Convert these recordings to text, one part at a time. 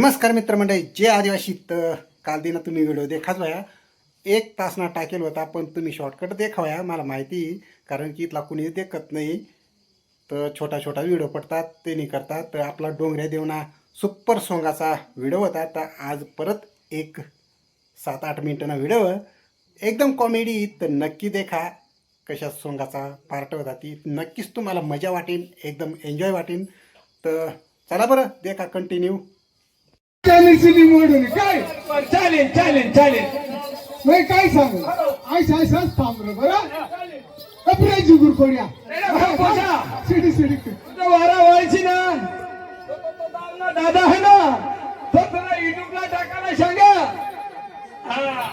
नमस्कार मित्रमंडळी जे आदिवासी तर काल दिना तुम्ही व्हिडिओ देखाचवाया एक तास ना टाकेल होता पण तुम्ही शॉर्टकट देखावया मला माहिती कारण की इथला कुणी देखत नाही तर छोटा छोटा व्हिडिओ पडतात ते नाही करतात तर आपला डोंगऱ्या देवना सुपर सोंगाचा व्हिडिओ होता तर आज परत एक सात आठ मिनिटांना व्हिडिओ एकदम कॉमेडी तर नक्की देखा कशा सोंगाचा पार्ट होता ती नक्कीच तुम्हाला मजा वाटेल एकदम एन्जॉय वाटेल तर चला बरं देखा कंटिन्यू मोडून काय? चालेल चालेल चालेल. नाही काय सांगू? आयस आयसाच थांबलं बरं? कपडे जुगुर कोड्या पोसा. सिडी सिडी तुझा वारा व्हायची ना. दादा आहे ना. तो तुला युट्यूबला टाकायला सांगा. हा.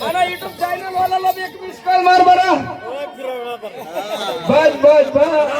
मला युट्यूब चॅनल वाला एक मिस कॉल मार बरा. बस बस बस.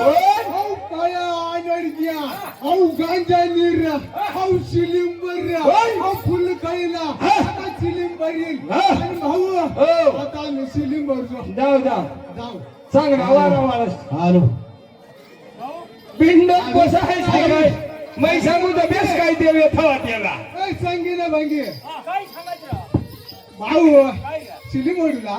ಅವು ಕಾಯ ಆನಡ್ಗಿಯ ಅವು ಗಾಂಜಾ ನೀರ ಅವು ಶಿಲಿಂಬರ್ಯ ಅವು ಫುಲ್ ಕೈಲ शिलिंबरील भाऊ आता मी शिलिंबर जाऊ जाऊ जाऊ सांग भावाला महाराष्ट्र हॅलो पिंड कसं आहे सांगाय मै सांगू तर बेस काय ते व्यथावा त्याला काय सांगी ना भांगी भाऊ शिलिंबरीला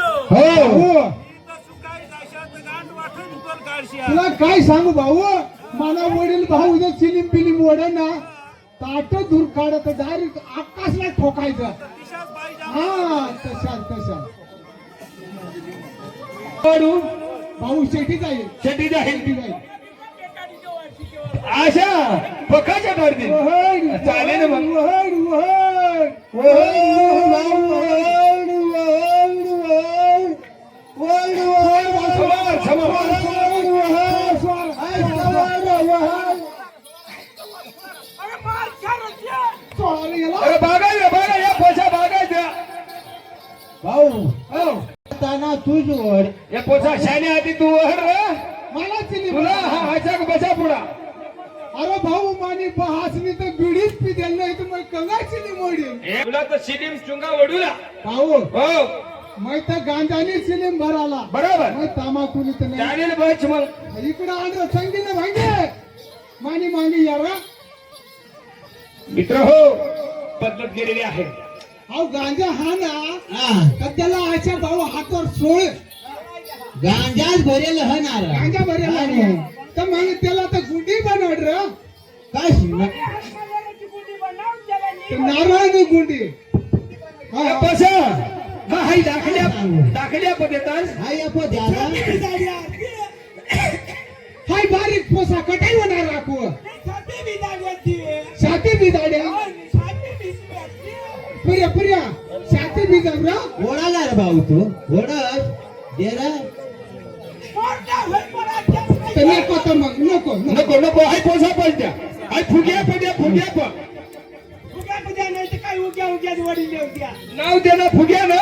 हो. हो तुला काय सांगू भाऊ? मला वडील भाऊ जर चिलीम पिलीम ओढ ना ताट दूर काढत डायरेक्ट आकाशला ठोकायचं. हा तशा तशा पडू भाऊ शेठी जाईल शेती जाईल शेठी जाईल आशा पकाच्या गर्दी. चालेल मग. अरे बागाय बघा या पोछा बागाय द्या. भाऊ हो. ताना तूच ओढ या पोछा शाने आधी तू हर मला चिनी तुला हा हाचा बसा पुढा. अरे भाऊ मानी बहासनी तर बिडीच पिदेल नाही तर मग कंगाची निमोडी तुला तर शिलीम चुंगा वडूला भाऊ हो. मग तर गांजानी सिलीम भराला बरोबर. मग नाही. चालेल बच मग. इकडं आंध्र संगीत भांगे. मानी मांगी यारा. मित्र हो पद्धत गेलेली आहे. अहो गांजा हा ना हा. तर त्याला अशा भाऊ हातावर सोळ गांजाच भरेल हणार गांजा भरेला तर मग त्याला तर गुडी बनवड र. काय तर नारळाने गुंडी. हा. हा हा हाय दाखल्या दाखल्या पदेतास हाय अपद्याला हाय बारीक पोसा कटाई होणार राखू साते बिदाड्या पुऱ्या पुऱ्या. साते बिदाड्या ओढाला रे भाऊ तू. ओढत देरा नको तर मग नको नको. नको हाय पोसा पण त्या हाय फुग्या पद्या फुग्या पण. फुग्या पद्या नाही तर काय उग्या उग्या वडील उग्या नाव देणं फुग्या ना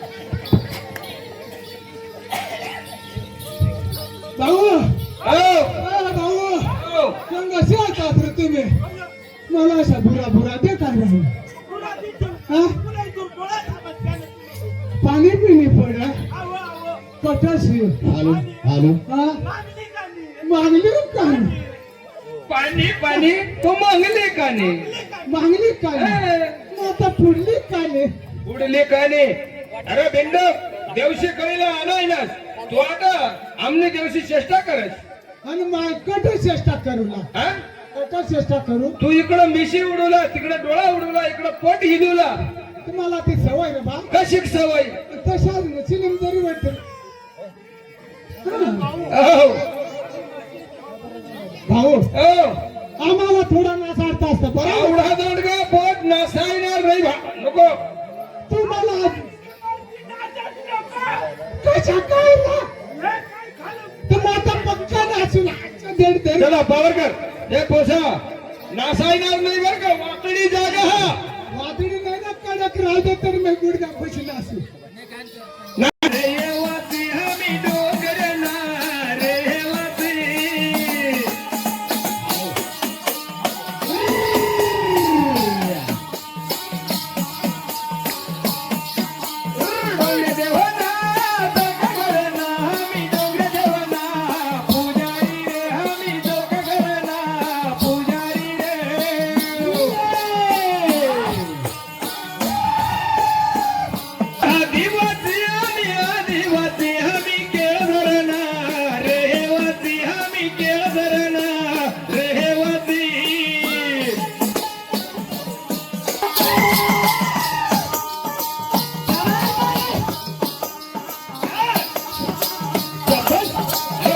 भाऊ भाऊ हो मग कसे येतात रे तुम्ही? मला अशा भुरा भुरा दे काय नाही. हा? पाणी पिणी पड. कटाशी आलो आलो. हा? मागली काय? पाणी पाणी तो मागले का नाही मागली मग आता पुढली काय उडले का नाही अरे बिंद देवशी कळीला आलाय ना. तू आता आमने देवशी चेष्टा करस आणि मग कट चेष्टा करू ना हा? कट चेष्टा करू। तू इकडं मिशी उडवला तिकडे डोळा उडवला इकडं पोट हिलवला तुम्हाला ती सवय रे बा। कशी सवय? तशा सिलिम जरी वाटत। हो. भाऊ हो. आम्हाला थोडा नासाडता असतं. बरोबर देड देड चला पावर कर। हे पोसा नासायणार नाही बर का वाकडी जागा हा। वादळी नाही ना कडक राहू दे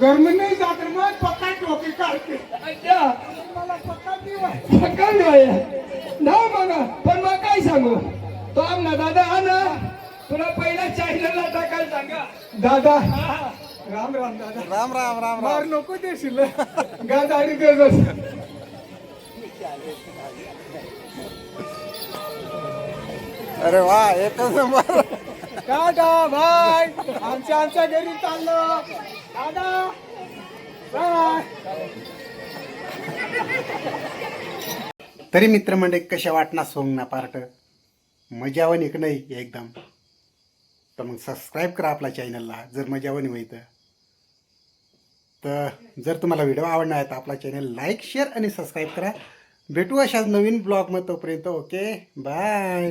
कहीं नहीं जाते मैं पक्का टोपी काट के अच्छा. मला पक्का ना मग. पण मग काय सांगू? तो आमना दादा हा ना तुला पहिला चायनाला टाकायला सांगा. दादा. हा. राम राम दादा. राम राम राम मार राम नको देशील. गा दाढी कर अरे वा एकच नंबर. दादा भाई. आमच्या आमच्या घरी चाललो. दादा. बाय तरी मित्रमंडळी कशा वाटणार सोंग ना पार्ट? मजावणी एक नाही एकदम. तर मग सबस्क्राईब करा आपल्या चॅनलला जर मजावणी होई तर. जर तुम्हाला व्हिडिओ आवडणार आहे तर आपला चॅनल लाईक शेअर आणि सबस्क्राईब करा. भेटू अशाच नवीन ब्लॉगमध्ये तोपर्यंत ओके बाय